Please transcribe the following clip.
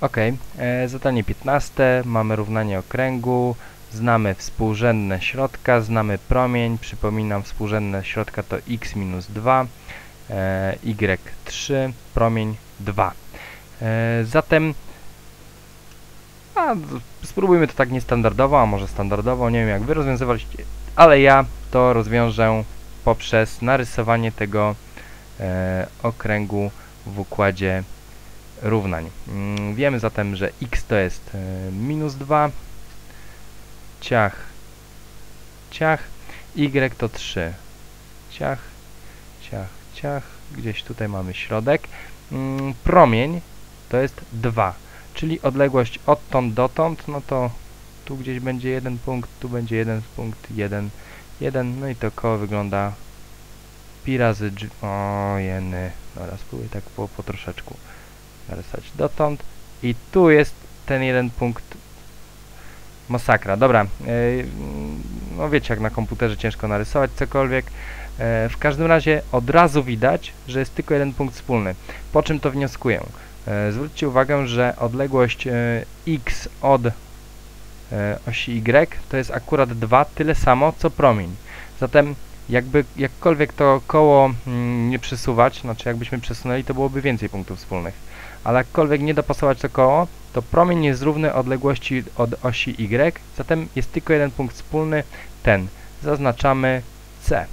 Ok, e, zadanie 15. Mamy równanie okręgu. Znamy współrzędne środka, znamy promień. Przypominam, współrzędne środka to x minus 2, e, y3, promień 2. E, zatem a, spróbujmy to tak niestandardowo, a może standardowo, nie wiem jak wy rozwiązywaliście, ale ja to rozwiążę poprzez narysowanie tego okręgu w układzie równań. Mm, Wiemy zatem, że x to jest e, minus 2, ciach, ciach, y to 3, ciach, ciach, ciach, gdzieś tutaj mamy środek. Mm, Promień to jest 2, czyli odległość odtąd dotąd, no to tu gdzieś będzie jeden punkt, tu będzie jeden punkt, jeden, jeden, no i to koło wygląda pi razy. O, jeny. Dobra, spróbuję tak po, po troszeczku narysować dotąd. I tu jest ten jeden punkt. Masakra. Dobra. Yy, no wiecie, jak na komputerze ciężko narysować cokolwiek. E, w każdym razie od razu widać, że jest tylko jeden punkt wspólny. Po czym to wnioskuję? E, zwróćcie uwagę, że odległość e, x od e, osi y to jest akurat 2, tyle samo co promień. Zatem jakby jakkolwiek to koło mm, nie przesuwać, znaczy jakbyśmy przesunęli, to byłoby więcej punktów wspólnych. Ale jakkolwiek nie dopasować to koło, to promień jest równy odległości od osi y, zatem jest tylko jeden punkt wspólny, ten. Zaznaczamy C.